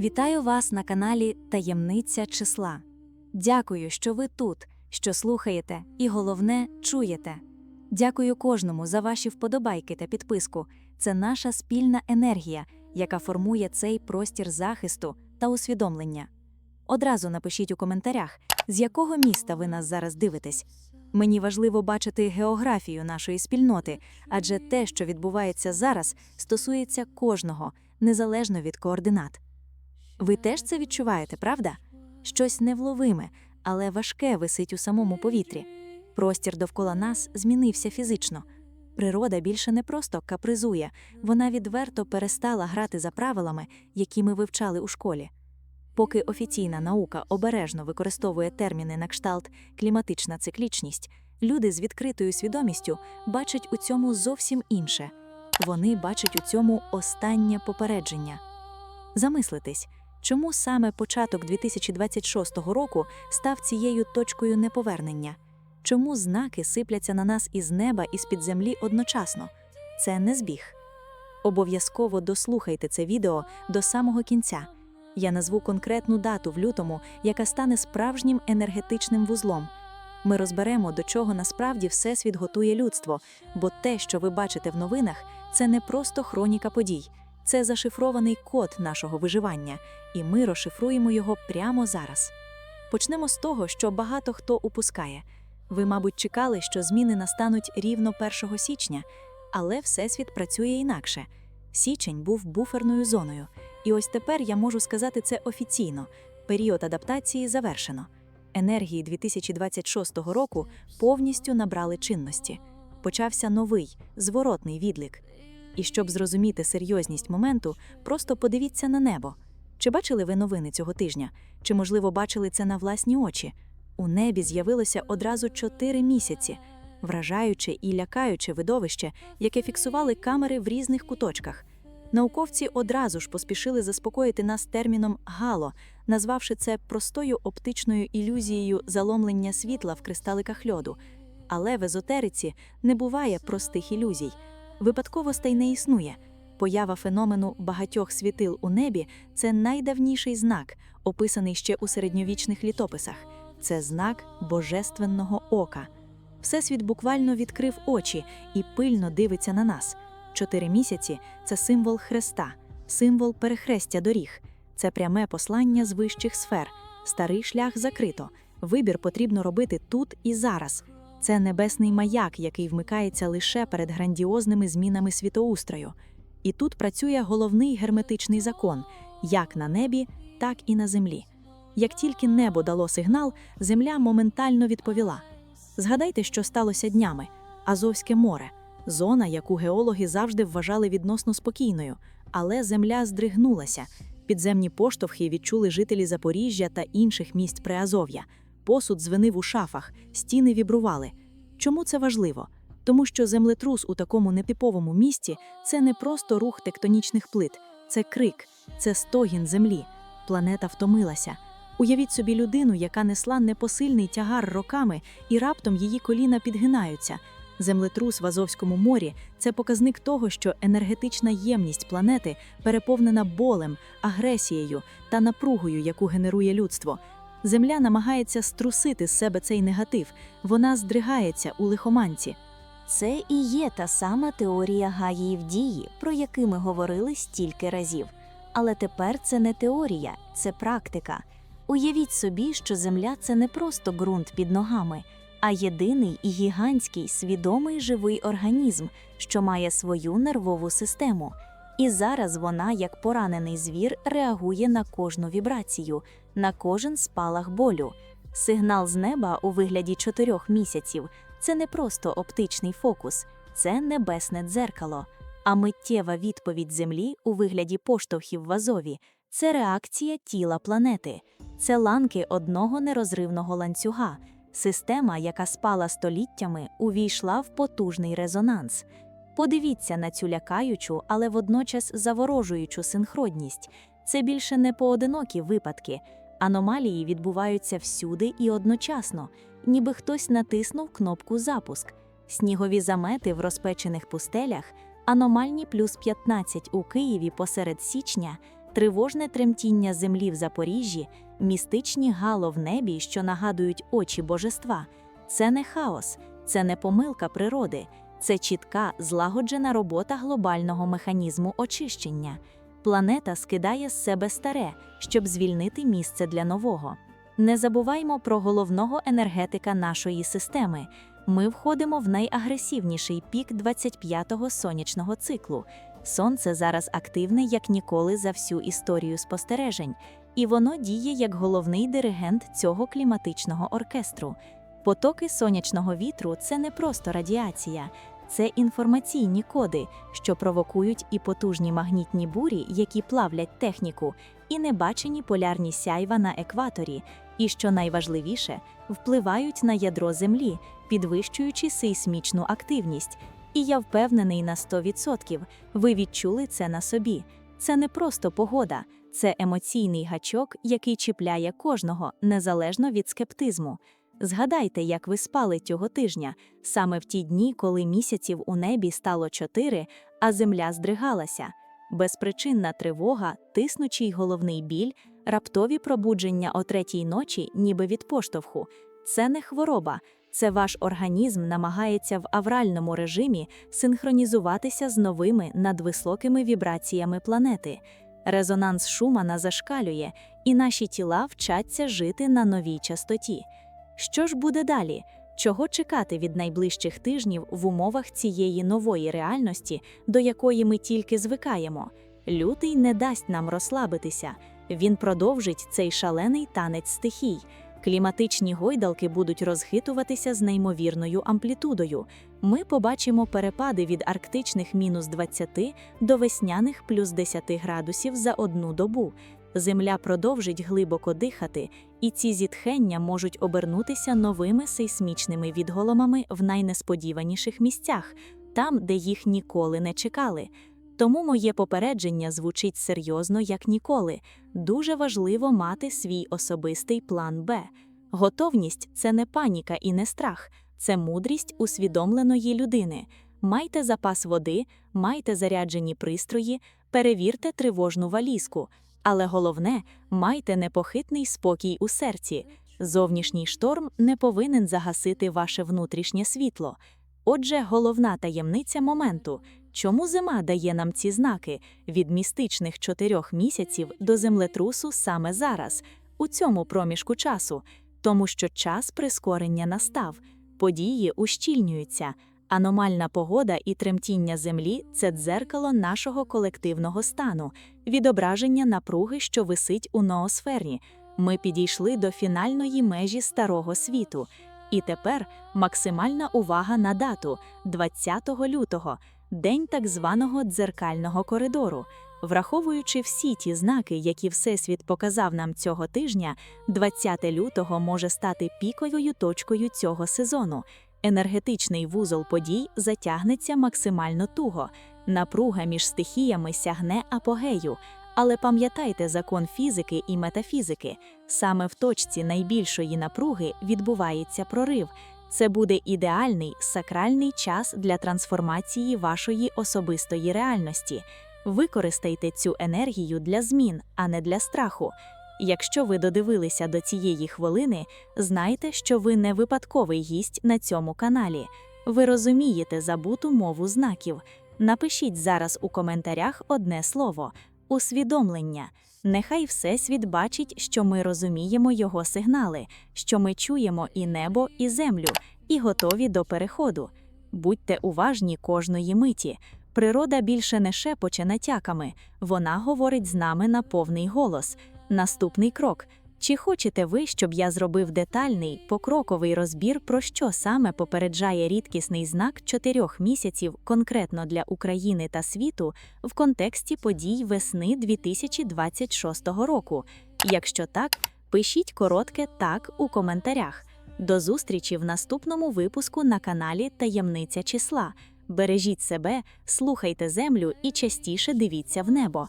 Вітаю вас на каналі Таємниця числа. Дякую, що ви тут, що слухаєте, і головне, чуєте. Дякую кожному за ваші вподобайки та підписку. Це наша спільна енергія, яка формує цей простір захисту та усвідомлення. Одразу напишіть у коментарях, з якого міста ви нас зараз дивитесь. Мені важливо бачити географію нашої спільноти, адже те, що відбувається зараз, стосується кожного, незалежно від координат. Ви теж це відчуваєте, правда? Щось невловиме, але важке висить у самому повітрі. Простір довкола нас змінився фізично. Природа більше не просто капризує, вона відверто перестала грати за правилами, які ми вивчали у школі. Поки офіційна наука обережно використовує терміни на кшталт кліматична циклічність, люди з відкритою свідомістю бачать у цьому зовсім інше. Вони бачать у цьому останнє попередження. Замислитись, чому саме початок 2026 року став цією точкою неповернення? Чому знаки сипляться на нас із неба і з-під землі одночасно? Це не збіг. Обов'язково дослухайте це відео до самого кінця. Я назву конкретну дату в лютому, яка стане справжнім енергетичним вузлом. Ми розберемо, до чого насправді Всесвіт готує людство, бо те, що ви бачите в новинах, це не просто хроніка подій, це зашифрований код нашого виживання, і ми розшифруємо його прямо зараз. Почнемо з того, що багато хто упускає. Ви, мабуть, чекали, що зміни настануть рівно 1 січня, але Всесвіт працює інакше. Січень був буферною зоною, і ось тепер я можу сказати це офіційно. Період адаптації завершено. Енергії 2026 року повністю набрали чинності. Почався новий, зворотний відлік. І щоб зрозуміти серйозність моменту, просто подивіться на небо. Чи бачили ви новини цього тижня? Чи, можливо, бачили це на власні очі? У небі з'явилося одразу чотири місяці, вражаюче і лякаюче видовище, яке фіксували камери в різних куточках. Науковці одразу ж поспішили заспокоїти нас терміном гало, назвавши це простою оптичною ілюзією заломлення світла в кристаликах льоду. Але в езотериці не буває простих ілюзій. Випадковостей не існує. Поява феномену багатьох світил у небі це найдавніший знак, описаний ще у середньовічних літописах. Це знак божественного ока. Всесвіт буквально відкрив очі і пильно дивиться на нас. Чотири місяці це символ Христа, символ перехрестя доріг. Це пряме послання з вищих сфер. Старий шлях закрито. Вибір потрібно робити тут і зараз. Це небесний маяк, який вмикається лише перед грандіозними змінами світоустрою. І тут працює головний герметичний закон як на небі, так і на землі. Як тільки небо дало сигнал, земля моментально відповіла. Згадайте, що сталося днями Азовське море, зона, яку геологи завжди вважали відносно спокійною, але земля здригнулася. Підземні поштовхи відчули жителі Запоріжжя та інших місць Приазов'я. Посуд звенив у шафах, стіни вібрували. Чому це важливо? Тому що землетрус у такому нетиповому місці це не просто рух тектонічних плит, це крик, це стогін землі. Планета втомилася. Уявіть собі людину, яка несла непосильний тягар роками, і раптом її коліна підгинаються. Землетрус в Азовському морі це показник того, що енергетична ємність планети переповнена болем, агресією та напругою, яку генерує людство. Земля намагається струсити з себе цей негатив, вона здригається у лихоманці. Це і є та сама теорія Гаїв дії, про яку ми говорили стільки разів. Але тепер це не теорія, це практика. Уявіть собі, що Земля це не просто ґрунт під ногами, а єдиний і гігантський свідомий живий організм, що має свою нервову систему. І зараз вона, як поранений звір, реагує на кожну вібрацію, на кожен спалах болю. Сигнал з неба у вигляді чотирьох місяців це не просто оптичний фокус, це небесне дзеркало. А миттєва відповідь Землі у вигляді поштовхів в Азові це реакція тіла планети, це ланки одного нерозривного ланцюга. Система, яка спала століттями, увійшла в потужний резонанс. Подивіться на цю лякаючу, але водночас заворожуючу синхронність. Це більше не поодинокі випадки. Аномалії відбуваються всюди і одночасно, ніби хтось натиснув кнопку запуск. Снігові замети в розпечених пустелях, аномальні плюс 15 у Києві посеред січня тривожне тремтіння землі в Запоріжжі, містичні гало в небі, що нагадують очі божества. Це не хаос, це не помилка природи, це чітка, злагоджена робота глобального механізму очищення. Планета скидає з себе старе, щоб звільнити місце для нового. Не забуваймо про головного енергетика нашої системи. Ми входимо в найагресивніший пік 25-го сонячного циклу. Сонце зараз активне як ніколи за всю історію спостережень, і воно діє як головний диригент цього кліматичного оркестру. Потоки сонячного вітру це не просто радіація, це інформаційні коди, що провокують і потужні магнітні бурі, які плавлять техніку, і небачені полярні сяйва на екваторі, і що найважливіше, впливають на ядро Землі, підвищуючи сейсмічну активність. І я впевнений на 100%, ви відчули це на собі. Це не просто погода, це емоційний гачок, який чіпляє кожного, незалежно від скептизму. Згадайте, як ви спали цього тижня, саме в ті дні, коли місяців у небі стало чотири, а земля здригалася. Безпричинна тривога, тиснучий головний біль, раптові пробудження о третій ночі, ніби від поштовху. Це не хвороба, це ваш організм намагається в авральному режимі синхронізуватися з новими надвисокими вібраціями планети. Резонанс Шумана зашкалює, і наші тіла вчаться жити на новій частоті. Що ж буде далі? Чого чекати від найближчих тижнів в умовах цієї нової реальності, до якої ми тільки звикаємо? Лютий не дасть нам розслабитися. Він продовжить цей шалений танець стихій. Кліматичні гойдалки будуть розхитуватися з неймовірною амплітудою. Ми побачимо перепади від арктичних мінус 20 до весняних плюс 10 градусів за одну добу. Земля продовжить глибоко дихати, і ці зітхення можуть обернутися новими сейсмічними відголомами в найнесподіваніших місцях, там, де їх ніколи не чекали. Тому моє попередження звучить серйозно, як ніколи. Дуже важливо мати свій особистий план Б. Готовність це не паніка і не страх, це мудрість усвідомленої людини. Майте запас води, майте заряджені пристрої, перевірте тривожну валізку. Але головне, майте непохитний спокій у серці. Зовнішній шторм не повинен загасити ваше внутрішнє світло. Отже, головна таємниця моменту, чому зима дає нам ці знаки від містичних чотирьох місяців до землетрусу саме зараз, у цьому проміжку часу, тому що час прискорення настав, події ущільнюються. Аномальна погода і тремтіння землі це дзеркало нашого колективного стану, відображення напруги, що висить у ноосфері. Ми підійшли до фінальної межі старого світу. І тепер максимальна увага на дату 20 лютого, день так званого дзеркального коридору. Враховуючи всі ті знаки, які Всесвіт показав нам цього тижня, 20 лютого може стати піковою точкою цього сезону. Енергетичний вузол подій затягнеться максимально туго, напруга між стихіями сягне апогею. Але пам'ятайте закон фізики і метафізики. Саме в точці найбільшої напруги відбувається прорив. Це буде ідеальний сакральний час для трансформації вашої особистої реальності. Використайте цю енергію для змін, а не для страху. Якщо ви додивилися до цієї хвилини, знайте, що ви не випадковий гість на цьому каналі. Ви розумієте забуту мову знаків. Напишіть зараз у коментарях одне слово усвідомлення. Нехай Всесвіт бачить, що ми розуміємо його сигнали, що ми чуємо і небо, і землю, і готові до переходу. Будьте уважні кожної миті. Природа більше не шепоче натяками, вона говорить з нами на повний голос. Наступний крок. Чи хочете ви, щоб я зробив детальний, покроковий розбір, про що саме попереджає рідкісний знак чотирьох місяців конкретно для України та світу в контексті подій весни 2026 року? Якщо так, пишіть коротке так у коментарях. До зустрічі в наступному випуску на каналі Таємниця числа. Бережіть себе, слухайте землю і частіше дивіться в небо.